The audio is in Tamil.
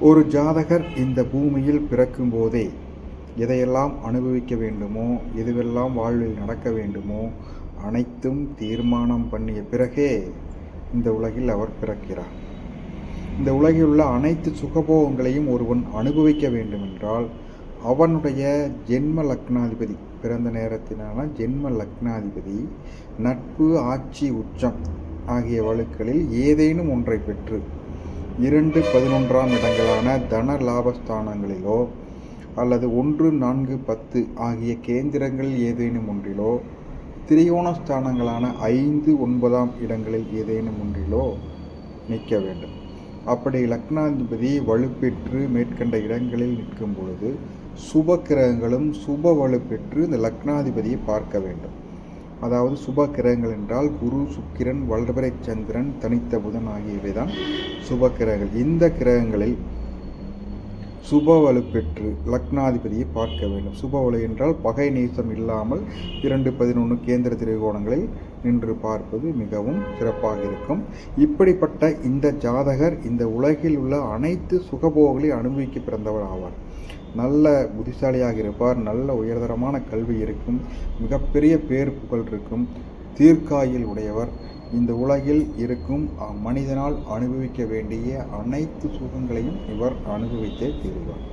ஒரு ஜாதகர் இந்த பூமியில் பிறக்கும்போதே எதையெல்லாம் அனுபவிக்க வேண்டுமோ எதுவெல்லாம் வாழ்வில் நடக்க வேண்டுமோ அனைத்தும் தீர்மானம் பண்ணிய பிறகே இந்த உலகில் அவர் பிறக்கிறார். இந்த உலகில் உள்ள அனைத்து சுகபோகங்களையும் ஒருவன் அனுபவிக்க வேண்டுமென்றால் அவனுடைய ஜென்ம லக்னாதிபதி பிறந்த நேரத்தினான ஜென்ம லக்னாதிபதி நட்பு ஆட்சி உச்சம் ஆகிய வழுக்களில் ஏதேனும் ஒன்றை பெற்று இரண்டு பதினொன்றாம் இடங்களான தன லாபஸ்தானங்களிலோ அல்லது ஒன்று நான்கு பத்து ஆகிய கேந்திரங்களில் ஏதேனும் ஒன்றிலோ திரிகோண ஸ்தானங்களான ஐந்து ஒன்பதாம் இடங்களில் ஏதேனும் ஒன்றிலோ நிற்க வேண்டும். அப்படி லக்னாதிபதி வலுப்பெற்று மேற்கண்ட இடங்களில் நிற்கும் பொழுது சுப கிரகங்களும் சுப வலுப்பெற்று இந்த லக்னாதிபதியை பார்க்க வேண்டும். அதாவது சுப கிரகங்கள் என்றால் குரு சுக்கிரன் வளர்பிறை சந்திரன் தனித்த புதன் ஆகியவை தான் சுப கிரகங்கள். இந்த கிரகங்களில் சுப பெற்று லக்னாதிபதியை பார்க்க வேண்டும். சுபவலு என்றால் பகை நேசம் இல்லாமல் இரண்டு பதினொன்று கேந்திர திரிகோணங்களில் நின்று பார்ப்பது மிகவும் சிறப்பாக இருக்கும். இப்படிப்பட்ட இந்த ஜாதகர் இந்த உலகில் உள்ள அனைத்து சுகபோகங்களையும் அனுபவிக்க பிறந்தவர் ஆவார். நல்ல புத்திசாலியாக இருப்பார் நல்ல உயர்தரமான கல்வி இருக்கும் மிகப்பெரிய பேர் புகழ் இருக்கும். தீர்க்காயில் உடையவர். இந்த உலகில் இருக்கும் மனிதனால் அனுபவிக்க வேண்டிய அனைத்து சுகங்களையும் இவர் அனுபவித்தே தீருவார்.